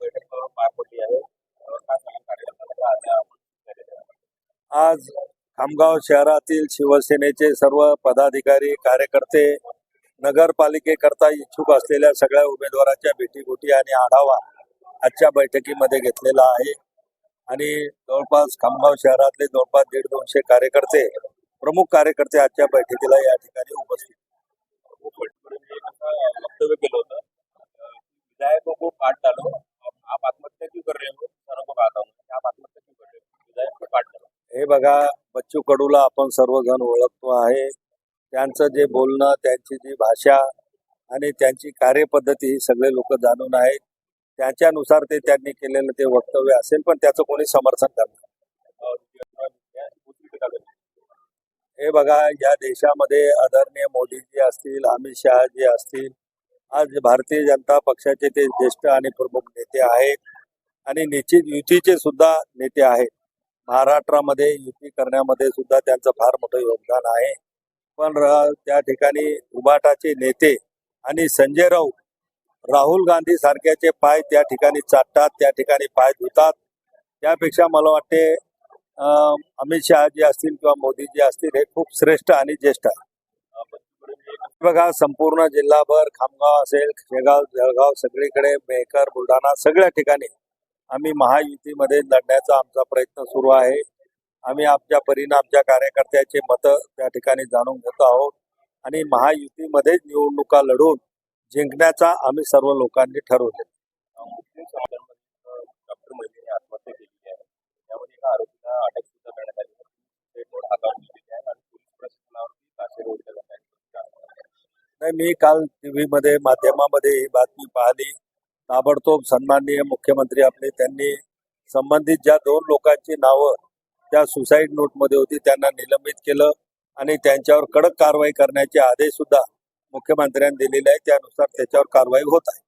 बैठक पार पडली आहे आज खामगाव शहरातील शिवसेनेचे सर्व पदाधिकारी कार्यकर्ते नगरपालिकेकरता इच्छुक असलेल्या सगळ्या उमेदवारांच्या भेटीगोटी आणि आढावा आजच्या बैठकीमध्ये घेतलेला आहे. आणि जवळपास खामगाव शहरातले जवळपास दीड दोनशे कार्यकर्ते प्रमुख कार्यकर्ते आजच्या बैठकीला या ठिकाणी उपस्थित वक्तव्य केलं होतं. विधायकों को काट डालो हे बघा बच्चू कडूला आपण सर्वजण ओळखतो आहे. त्यांचं जे बोलणं त्यांची जी भाषा आणि त्यांची कार्यपद्धती ही सगळे लोक जाणून आहेत. त्याच्यानुसार ते त्यांनी केलेलं ते वक्तव्य असेल पण त्याचं कोणी समर्थन करणार हे बघा या देशामध्ये आदरणीय मोदीजी असतील अमित शहाजी असतील आज भारतीय जनता पक्षाचे ते ज्येष्ठ आणि प्रमुख नेते आहेत. आणि निश्चित युतीचे सुद्धा नेते आहेत. महाराष्ट्रामध्ये युती करण्यामध्ये सुद्धा त्यांचं फार मोठं योगदान आहे. पण त्या ठिकाणी उबाटाचे नेते आणि संजय राऊत राहुल गांधी सारख्याचे पाय त्या ठिकाणी चाटतात त्या ठिकाणी पाय धुतात. त्यापेक्षा मला वाटते अमित शहा जे असतील किंवा मोदी जे असतील हे खूप श्रेष्ठ आणि ज्येष्ठ आहे बघा संपूर्ण जिल्हाभर खामगाव असेल शेगाव जळगाव सगळीकडे मेहकर बुलढाणा सगळ्या ठिकाणी आम्ही महायुतीमध्ये लढण्याचा आमचा प्रयत्न सुरू आहे. आम्ही आमच्या परीने आमच्या कार्यकर्त्याचे मतं त्या ठिकाणी जाणून घेतो आहोत आणि महायुतीमध्येच निवडणुका लढून जिंकण्याचा आम्ही सर्व लोकांनी ठरवले. नाही मी काल टीव्ही मध्ये माध्यमामध्ये ही बातमी पाहिली. ताबडतोब सन्माननीय मुख्यमंत्री आपले त्यांनी संबंधित ज्या दोन लोकांची नावं त्या सुसाईड नोटमध्ये होती त्यांना निलंबित केलं आणि त्यांच्यावर कडक कारवाई करण्याचे आदेश सुद्धा मुख्यमंत्र्यांनी दिलेले आहे त्यानुसार त्याच्यावर कारवाई होत आहे.